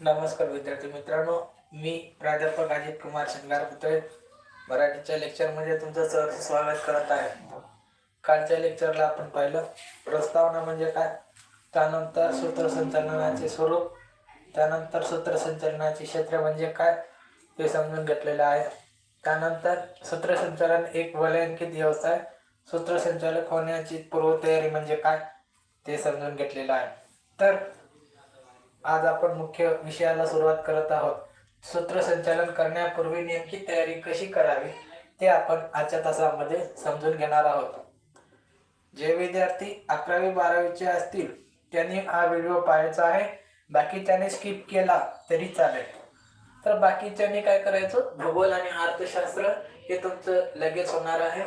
नमस्कार विद्यार्थी मित्रांनो मी प्राध्यापक अजित कुमार शंगार पुतळे. मराठीच्या लेक्चरमध्ये तुमचं सहर्ष स्वागत करत आहे. कालच्या लेक्चरला आपण पाहिलं प्रस्तावना म्हणजे काय? त्यानंतर सूत्रसंचालनाचे स्वरूप त्यानंतर सूत्रसंचालनाचे क्षेत्र म्हणजे काय? ते समजून घेतलेलं आहे. त्यानंतर सूत्रसंचालन एक वलयांकित व्यवसाय सूत्रसंचालक होण्याची पूर्वतयारी म्हणजे काय ते समजून घेतलेलं आहे. तर आज आपण मुख्य विषयाला सुरुवात करत आहोत. सूत्रसंचालन करण्यापूर्वी नेमकी तयारी कशी करावी ते आपण आजच्या तासामध्ये समजून घेणार आहोत. जे विद्यार्थी अकरावी बारावीचे असतील त्यांनी हा व्हिडिओ पाहायचा आहे. बाकीच्याने स्किप केला तरी चालेल. तर बाकीच्यांनी काय करायचं? भूगोल आणि अर्थशास्त्र हे तुमचं लगेच होणार आहे.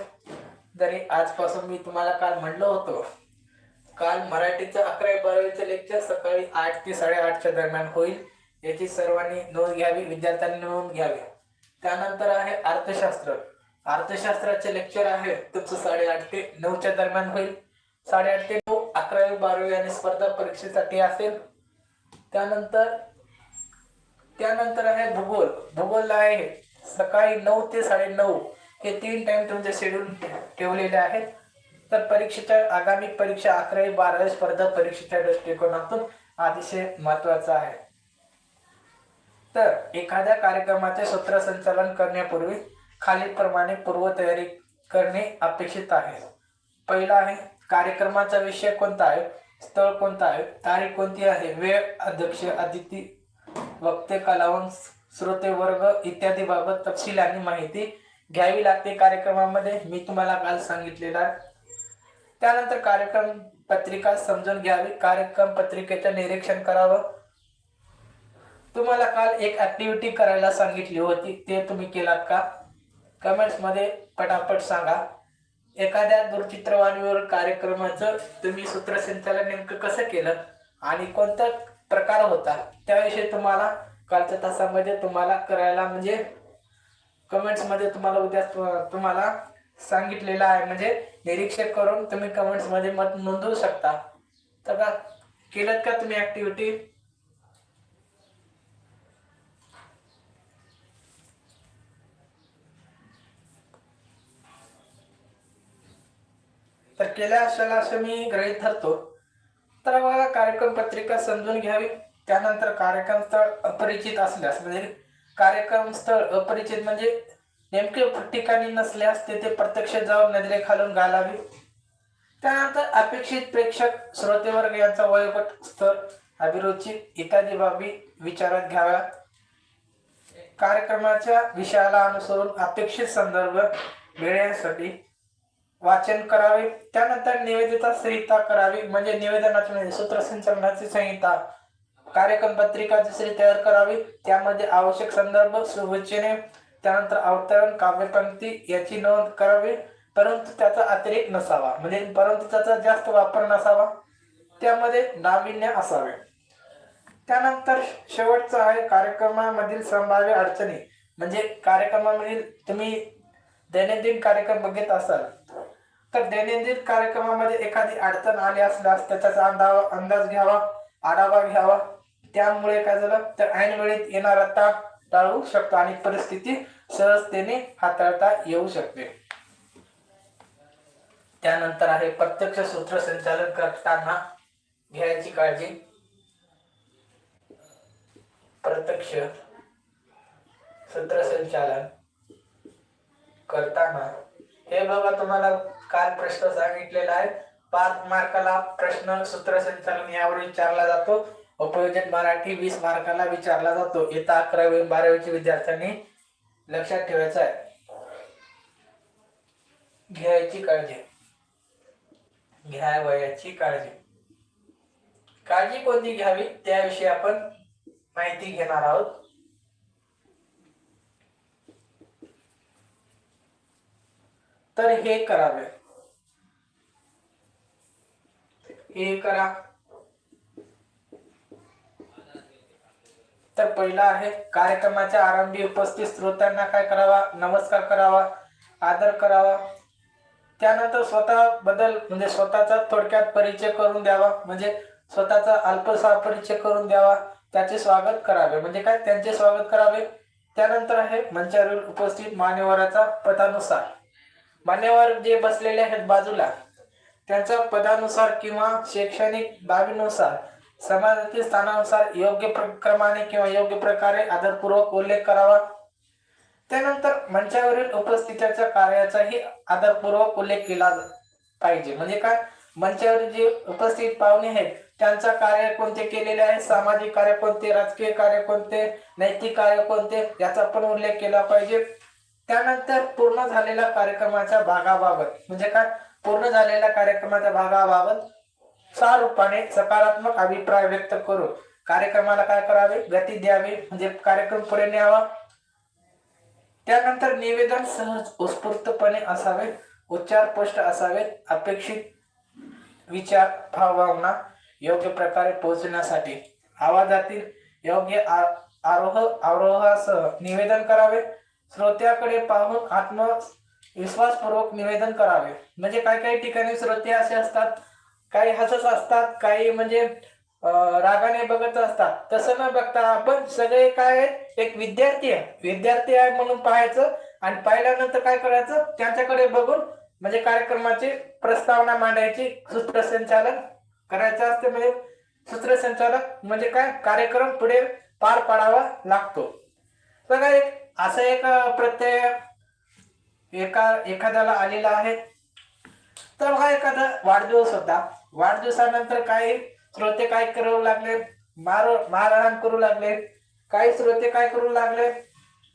जरी आजपासून मी तुम्हाला काल म्हणलं होतं. काल मराठीचं अकरावी बारावीचं लेक्चर सकाळी आठ ते साडेआठच्या दरम्यान होईल. याची सर्वांनी नोंद घ्यावी विद्यार्थ्यांनी नोंद घ्यावी. त्यानंतर आहे अर्थशास्त्र. अर्थशास्त्राचे लेक्चर आहे तुमचं साडेआठ ते नऊच्या दरम्यान होईल. साडेआठ ते नऊ अकरावी बारावी आणि स्पर्धा परीक्षेसाठी असेल. त्यानंतर त्यानंतर आहे भूगोल. भूगोल आहे सकाळी नऊ ते साडेनऊ. हे तीन टाइम तुमचे शेड्यूल ठेवलेले आहेत. तर परीक्षेच्या आगामी परीक्षा अकरावी बारावी स्पर्धा परीक्षेच्या दृष्टिकोनातून अतिशय महत्त्वाचा आहे. तर एखाद्या कार्यक्रमाचे सूत्रसंचालन करण्यापूर्वी खालीलप्रमाणे पूर्वतयारी करणे अपेक्षित आहे. पहिला आहे कार्यक्रमाचा विषय कोणता आहे? स्थळ कोणता आहे? तारीख कोणती आहे? वेळ अध्यक्ष अतिथी वक्ते कलावंत श्रोते वर्ग इत्यादी बाबत तपशील आणि माहिती घ्यावी लागते कार्यक्रमामध्ये. मी तुम्हाला काल सांगितलेला. त्यानंतर कार्यक्रम पत्रिका समजून घ्यावी. कार्यक्रम पत्रिकेचं निरीक्षण करावं. तुम्हाला काल एक ऍक्टिव्हिटी करायला सांगितली होती. ते तुम्ही केलात का? कमेंट्समध्ये पटापट सांगा. एखाद्या दूरचित्रवाणीवर कार्यक्रमाचं तुम्ही सूत्रसंचालन नेमकं कसं केलं आणि कोणता प्रकार होता? त्याविषयी तुम्हाला कालच्या तासामध्ये तुम्हाला करायला म्हणजे कमेंट्समध्ये तुम्हाला उद्या तुम्हाला सांगितलेलं आहे. म्हणजे निरीक्षक करून तुम्ही कमेंट्समध्ये मत नोंदवू शकता. तर का केलं का तुम्ही ऍक्टिव्हिटी तर केल्या असेल असं मी ग्रहित धरतो. तर बघा कार्यक्रम पत्रिका समजून घ्यावी. त्यानंतर कार्यक्रम स्थळ अपरिचित असल्यास म्हणजे कार्यक्रम स्थळ अपरिचित म्हणजे नेमके ठिकाणी नसल्यास तिथे प्रत्यक्ष जाऊन नजरेखालून घालावे. त्यानंतर अपेक्षित प्रेक्षक श्रोतेवर्ग यांचा वयोगट स्तर अभिरुची इत्यादी बाबी विचारात घ्याव्या कार्यक्रमाच्या विषयाला अनुसरून अपेक्षित संदर्भ मिळण्यासाठी वाचन करावे. त्यानंतर निवेदिता संहिता करावी म्हणजे निवेदनाची म्हणजे सूत्रसंचलनाची संहिता कार्यक्रम पत्रिका दुसरी तयार करावी. त्यामध्ये आवश्यक संदर्भ शुभेच्छेने त्यानंतर अवतरण काव्यपंक्ती याची नोंद करावी. परंतु त्याचा अतिरेक नसावा. म्हणजे परंतु त्याचा जास्त वापर नसावा. त्यामध्ये नाविन्य असावे. त्यानंतर शेवटचं आहे कार्यक्रमामधील संभाव्य अडचणी. म्हणजे कार्यक्रमामधील तुम्ही दैनंदिन कार्यक्रम बघत असाल. तर दैनंदिन कार्यक्रमामध्ये एखादी अडचण आली असल्यास त्याचा अंदावा अंदाज घ्यावा आढावा घ्यावा. त्यामुळे काय झालं? तर ऐन येणारा ताप टाळू शकतो आणि परिस्थिती सहजतेने हाताळता येऊ शकते. त्यानंतर आहे प्रत्यक्ष सूत्रसंचालन करताना घ्यायची काळजी. प्रत्यक्ष सूत्रसंचालन करताना हे बघा तुम्हाला काल प्रश्न सांगितलेला आहे. पाच मार्काला प्रश्न सूत्रसंचालन यावर विचारला जातो. उपयोजन मराठी वीस मार्काला विचारला जातो. इथं अकरावी बारावीच्या विद्यार्थ्यांनी लक्षात ठेवायचं आहे. घ्यायची काळजी. घ्या वयाची काळजी. काळजी कोणती घ्यावी? त्याविषयी आपण माहिती घेणार आहोत. तर हे करावे. हे करा. तर पहिला आहे कार्यक्रमाच्या आरंभी उपस्थित श्रोत्यांना काय करावा? नमस्कार करावा आदर करावा. त्यानंतर स्वतः बदल म्हणजे स्वतःचा थोडक्यात परिचय करून द्यावा. म्हणजे स्वतःचा अल्पसा परिचय करून द्यावा. त्याचे स्वागत करावे. म्हणजे काय? त्यांचे स्वागत करावे. त्यानंतर आहे मंचावरील उपस्थित मान्यवराचा पदानुसार. मान्यवर जे बसलेले आहेत बाजूला त्यांच्या पदानुसार किंवा शैक्षणिक बाबीनुसार समाजातील स्थानानुसार योग्य क्रमाने किंवा योग्य प्रकारे आदरपूर्वक उल्लेख करावा. त्यानंतर मंचावरील उपस्थितीच्या कार्याचाही आदरपूर्वक उल्लेख केला पाहिजे. म्हणजे काय? मंचावर जे उपस्थित पाहुणे आहेत त्यांचा कार्य कोणते केलेले आहे? सामाजिक कार्य कोणते? राजकीय कार्य कोणते? नैतिक कार्य कोणते? याचा पण उल्लेख केला पाहिजे. त्यानंतर पूर्ण झालेल्या कार्यक्रमाच्या भागाबाबत. म्हणजे काय? पूर्ण झालेल्या कार्यक्रमाच्या भागाबाबत सारूपाने सकारात्मक अभिप्राय व्यक्त करून कार्यक्रमाला काय करावे? गती द्यावी म्हणजे कार्यक्रम पुढे न्यावा. त्यानंतर निवेदन सहज उत्स्फूर्तपणे असावे. उच्चार स्पष्ट असावेत. अपेक्षित विचार भावभावना योग्य प्रकारे पोहोचण्यासाठी. आवाजातील योग्य आरोह आरोहासह निवेदन करावे. श्रोत्याकडे पाहून आत्मविश्वासपूर्वक निवेदन करावे. म्हणजे काही काही ठिकाणी श्रोते असे असतात? काही हसत असतात काही म्हणजे रागाने बघत असतात. तसं न बघता आपण सगळे काय आहेत एक विद्यार्थी आहे. विद्यार्थी आहे म्हणून पाहायचं आणि पाहिल्यानंतर काय करायचं त्यांच्याकडे बघून म्हणजे कार्यक्रमाची प्रस्तावना मांडायची सूत्रसंचालन करायचं असते. म्हणजे सूत्रसंचालक म्हणजे काय? कार्यक्रम पुढे पार पाडावा लागतो. बघा एक असं एक प्रत्यय एका एखाद्याला आलेला आहे. तर हा एखादा वाढदिवस होता. वाढदिवसानंतर काही श्रोते काय करू लागले? मार मारहाण करू लागले. काही श्रोते काय करू लागले?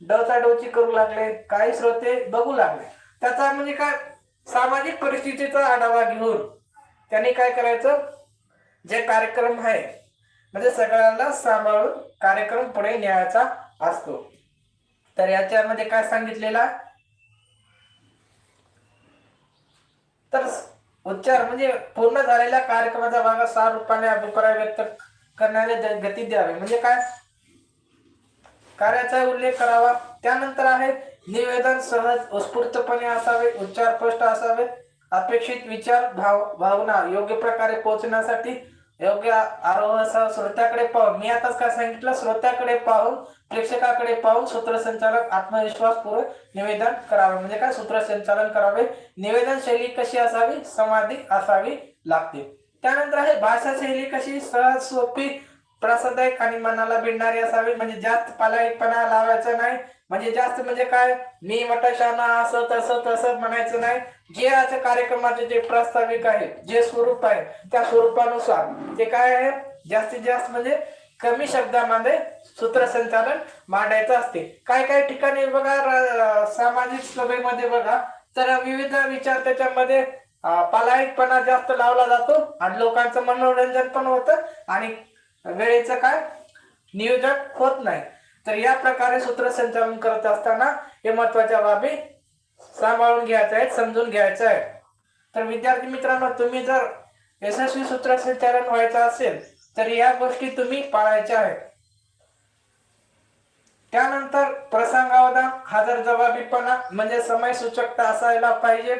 डवचाडवची करू लागले. काही श्रोते बघू लागले. त्याचा म्हणजे काय? सामाजिक परिस्थितीचा आढावा घेऊन त्यांनी काय करायचं? जे कार्यक्रम आहे म्हणजे सगळ्यांना सांभाळून कार्यक्रम पुढे न्यायचा असतो. तर याच्यामध्ये काय सांगितलेला? तर उच्चार म्हणजे पूर्ण झालेल्या कार्यक्रमाचा भाग सार रूपाने अभिप्राय व्यक्त करणारे द- गती द्यावे. म्हणजे काय? कार्याचा उल्लेख करावा. त्यानंतर आहे निवेदन सहज उत्स्फूर्तपणे असावे उच्चार स्पष्ट असावे अपेक्षित विचार भाव भावना योग्य प्रकारे पोहोचण्यासाठी योग्य आरोह श्रोत्याकडे पाहून मी आताच काय सांगितलं? श्रोत्याकडे पाहून प्रेक्षकाकडे पाहून सूत्रसंचालक आत्मविश्वासपूर्वक निवेदन करावे. म्हणजे काय? सूत्रसंचालन करावे. निवेदन शैली कशी असावी? समाधी असावी लागते. त्यानंतर आहे भाषा शैली कशी? सहज सोपी प्रसादायक आणि मनाला भिडणारी असावी. म्हणजे जास्त पालायकपणा लावायचा नाही. म्हणजे जास्त म्हणजे काय? मी मटाशाना असं तसं तसं म्हणायचं नाही. जे आज कार्यक्रमाचे जे प्रास्ताविक आहे जे स्वरूप आहे त्या स्वरूपानुसार ते काय आहे? जास्तीत जास्त म्हणजे कमी शब्दामध्ये सूत्रसंचालन मांडायचं असते. काय काय ठिकाणी बघा सामाजिक सभेमध्ये बघा तर विविध विचार त्याच्यामध्ये पलायकपणा पालायिकपणा जास्त लावला जातो आणि लोकांचं मनोरंजन पण होतं आणि वेळेचं काय? नियोजन होत नाही. तर या प्रकारे सूत्रसंचालन करत असताना हे महत्त्वाच्या बाबी सांभाळून घ्यायचं आहेत समजून घ्यायचं आहे तर विद्यार्थी मित्रांनो तुम्ही जर यशस्वी सूत्रसंचालन व्हायचं असेल तर या गोष्टी तुम्ही पाळायच्या आहेत. त्यानंतर प्रसंगावधान हजर जबाबीपणा म्हणजे समय सूचकता असायला पाहिजे.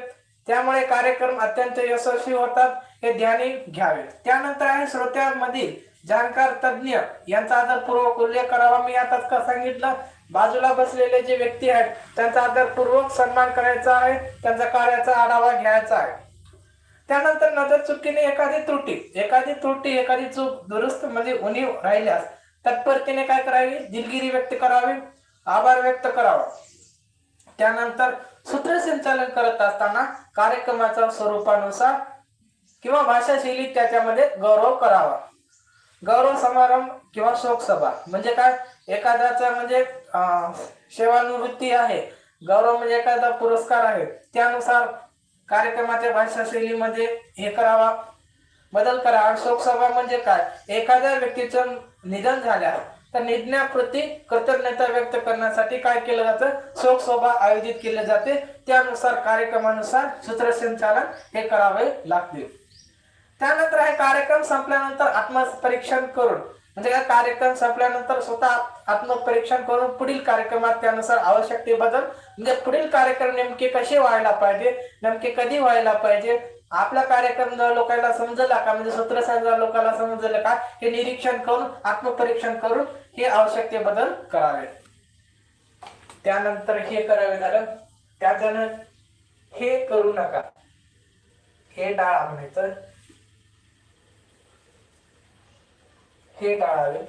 त्यामुळे कार्यक्रम अत्यंत यशस्वी होतात हे ध्यानी घ्यावे. त्यानंतर आहे श्रोत्यांमधील जाणकार तज्ज्ञ यांचा आदरपूर्वक उल्लेख करावा. मी आताच का सांगितलं? बाजूला बसलेले जे व्यक्ती आहेत त्यांचा आदरपूर्वक सन्मान करायचा आहे त्यांचा कार्याचा आढावा घ्यायचा आहे. त्यानंतर नजर चुकीने एखादी त्रुटी एखादी त्रुटी एखादी चूक दुरुस्त म्हणजे उणीव राहिल्यास तत्परतेने काय करावी? दिलगिरी व्यक्त करावी आभार व्यक्त करावा. त्यानंतर सूत्रसंचालन करत असताना कार्यक्रमाच्या स्वरूपानुसार किंवा भाषाशैली त्याच्यामध्ये गौरव करावा. गौरव समारंभ किंवा शोकसभा म्हणजे काय? एखाद्याचा म्हणजे सेवानिवृत्ती आहे. गौरव म्हणजे एखादा पुरस्कार आहे. त्यानुसार कार्यक्रमाच्या भाषाशैलीमध्ये हे करावा. बदल करा. आणि शोकसभा म्हणजे काय? एखाद्या व्यक्तीचं निधन झाल्या तर निधनाप्रती कृतज्ञता व्यक्त करण्यासाठी काय केलं जातं? शोकसभा आयोजित केली जाते. त्यानुसार कार्यक्रमानुसार सूत्रसंचालन हे करावे लागते. त्यानंतर आहे कार्यक्रम संपल्यानंतर आत्मपरीक्षण करून म्हणजे काय कार्यक्रम संपल्यानंतर स्वतः आत्मपरीक्षण करून पुढील कार्यक्रमात त्यानुसार आवश्यक ते बदल म्हणजे पुढील कार्यक्रम नेमके कसे व्हायला पाहिजे नेमके कधी व्हायला पाहिजे आपला कार्यक्रम जर लोकांना समजला का म्हणजे सूत्रसंचालन लोकांना समजलं का हे निरीक्षण करून आत्मपरीक्षण करून हे आवश्यक ते बदल करावे. त्यानंतर हे करावे झालं त्याच्यानं हे करू नका. हे डाळ म्हणायचं ते टाळावे?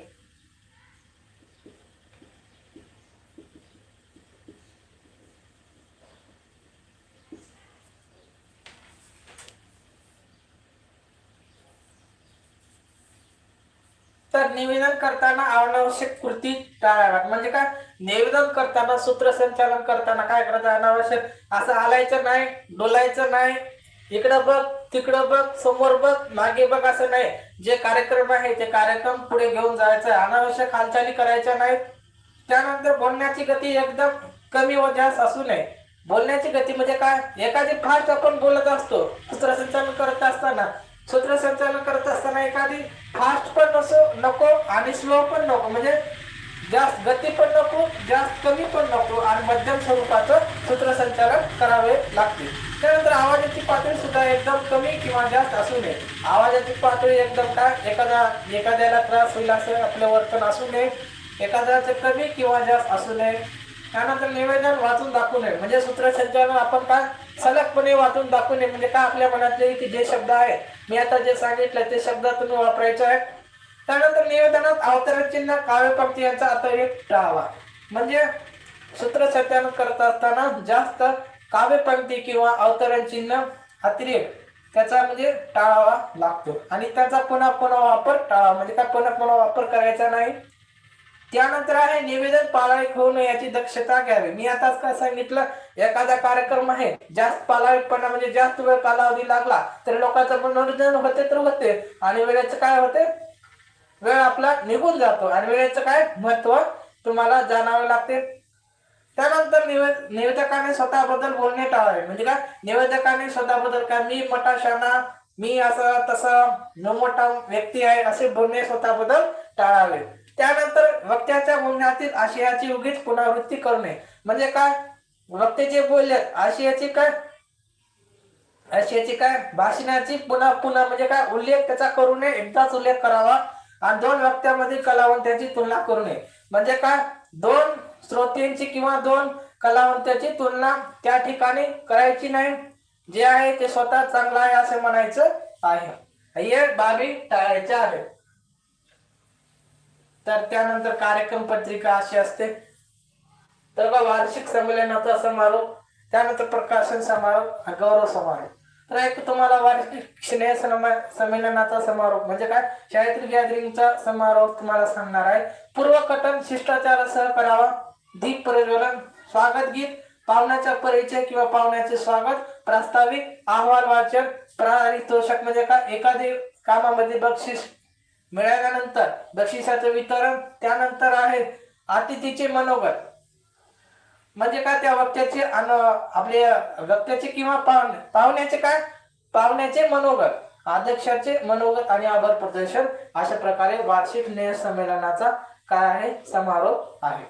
तर निवेदन करताना अनावश्यक कृती टाळाव्यात. म्हणजे काय? निवेदन करताना सूत्रसंचालन करताना काय करायचं अनावश्यक. असं हालायचं नाही डोलायचं नाही. इकडं बघ. तिकडं बघ समोर बघ मागे बघ असं नाही. जे कार्यक्रम आहे ते कार्यक्रम पुढे घेऊन जायचं अनावश्यक हालचाली करायच्या नाहीत. त्यानंतर बोलण्याची गती एकदम कमी व जास्त असू नये. बोलण्याची गती म्हणजे काय? एखादी फास्ट आपण बोलत असतो सूत्रसंचालन करत असताना. सूत्रसंचालन करत असताना एखादी फास्ट पण नसो नको आणि स्लो पण नको. म्हणजे जास्त गती पण नको जास्त कमी पण नको आणि मध्यम स्वरूपाचं सूत्रसंचालन करावे लागते. त्यानंतर आवाजाची पातळी सुद्धा एकदम कमी किंवा जास्त असू नये. आवाजाची पातळी एकदम काय एखादा एखाद्याला त्रास होईल असं आपलं वर्तन असू नये. एखाद्याचं कमी किंवा जास्त असू नये. त्यानंतर निवेदन वाचून दाखवू नये. म्हणजे सूत्रसंचालन आपण काय सलगपणे वाचून दाखवू नये. म्हणजे काय आपल्या मनातले की जे शब्द आहेत मी आता जे सांगितलं ते शब्द तुम्ही वापरायचे आहेत त्यानंतर निवेदनात अवतरण चिन्ह काव्यपंक्ती यांचा अतिरेक टाळावा. म्हणजे सूत्रसंचालन करत असताना जास्त काव्यपंक्ती किंवा अवतरण चिन्ह अतिरेक त्याचा म्हणजे टाळावा लागतो. आणि त्याचा पुन्हा पुन्हा वापर टाळावा. म्हणजे काय पुन्हा पुन्हा वापर करायचा नाही. त्यानंतर आहे निवेदन पाळावीक होऊ नये याची दक्षता घ्यावी. मी आताच काय सांगितलं एखादा कार्यक्रम आहे जास्त पालाविकपणा म्हणजे जास्त वेळ कालावधी लागला तर लोकांचं मनोरंजन होते तर होते. आणि वेळेचं काय होते? वेळ आपला निघून जातो आणि वेळेचं काय महत्त्व तुम्हाला जाणावे लागते. त्यानंतर निवेद निवेदकाने स्वतःबद्दल बोलणे टाळावे. म्हणजे काय? निवेदकाने स्वतःबद्दल काय? मी मटाशाना मी असं तसं न मोठा व्यक्ती आहे असे बोलणे स्वतःबद्दल टाळावे. त्यानंतर वक्त्याच्या बोलण्यातील आशयाची उगीच पुनरावृत्ती करणे. म्हणजे काय? वक्ते जे बोलले आशयाची काय? आशयाची काय? भाषणाची पुन्हा पुन्हा म्हणजे काय? उल्लेख त्याचा करू नये एकदाच उल्लेख करावा. आणि दोन वक्त्यामध्ये कलावंताची तुलना करू नये. म्हणजे काय? दोन श्रोत्यांची किंवा दोन कलावंताची तुलना त्या ठिकाणी करायची नाही. जे आहे ते स्वतः चांगलं आहे असं म्हणायचं आहे. हे बाबी टाळायच्या आहेत. तर त्यानंतर कार्यक्रम पत्रिका अशी असते. तर वार्षिक संमेलनाचा समारोप त्यानंतर प्रकाशन समारोप गौरव समारोह तर एक तुम्हाला वार्षिक स्नेह संमेलनाचा समारोप म्हणजे काय? शाळेतील गॅदरिंगचा समारोप तुम्हाला सांगणार आहे. पूर्वकथन शिष्टाचारासह करावा दीप प्रज्वलन स्वागत गीत पाहुण्याचा परिचय किंवा पाहुण्याचे स्वागत प्रास्ताविक अहवाल वाचन पारितोषक म्हणजे काय? एखादी कामामध्ये बक्षीस मिळाल्यानंतर बक्षिसाचं वितरण त्यानंतर आहे. अतिथीचे मनोगत. म्हणजे काय त्या वक्त्याचे अन आपले वक्त्याचे किंवा पाहुणे पाहुण्याचे काय? पाहुण्याचे मनोगत अध्यक्षाचे मनोगत आणि आभार प्रदर्शन अशा प्रकारे वार्षिक न्याय संमेलनाचा काय आहे? समारोप आहे.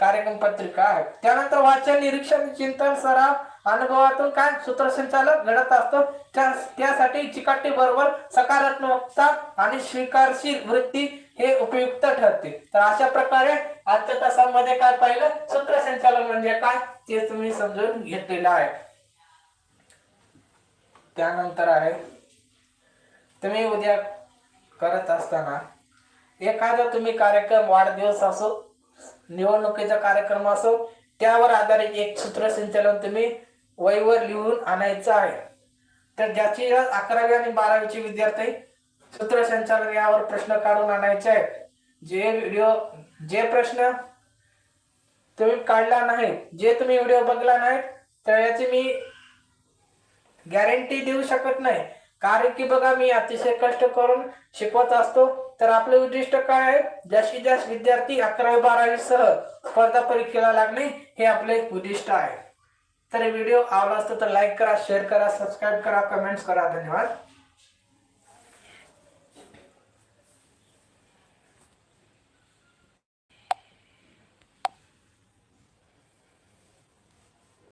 कार्यक्रम पत्रिका आहे. त्यानंतर वाचन निरीक्षण चिंतन सराव अनुभवातून काय? सूत्रसंचालक घडत असतो. त्या त्यासाठी चिकाटी बरोबर सकारात्मकता आणि स्वीकारशील वृत्ती हे उपयुक्त ठरते. तर अशा प्रकारे आजच्या तासामध्ये काय पाहिलं? सूत्रसंचालन म्हणजे काय? ते तुम्ही समजून घेतलेलं आहे. त्यानंतर आहे तुम्ही उद्या करत असताना एखादा तुम्ही कार्यक्रम वाढदिवस असो निवडणुकीचा कार्यक्रम असो त्यावर आधारित एक सूत्रसंचालन तुम्ही वहीवर लिहून आणायचं आहे. तर ज्याची अकरावी आणि बारावीचे विद्यार्थी सूत्रसंचालन यावर प्रश्न काढून आणायचे जे व्हिडिओ जे प्रश्न तुम्ही काढला नाही जे तुम्ही व्हिडिओ बघला नाही तर याची मी गॅरंटी देऊ शकत नाही. कारण की बघा मी अतिशय कष्ट करून शिकवत असतो. तर आपले उद्दिष्ट काय आहे? जास्तीत जास्त विद्यार्थी अकरावी बारावी सह स्पर्धा परीक्षेला लागणे हे आपले उद्दिष्ट आहे. तर व्हिडिओ आवडला असतो तर लाईक करा शेअर करा सबस्क्राईब करा कमेंट्स करा. धन्यवाद.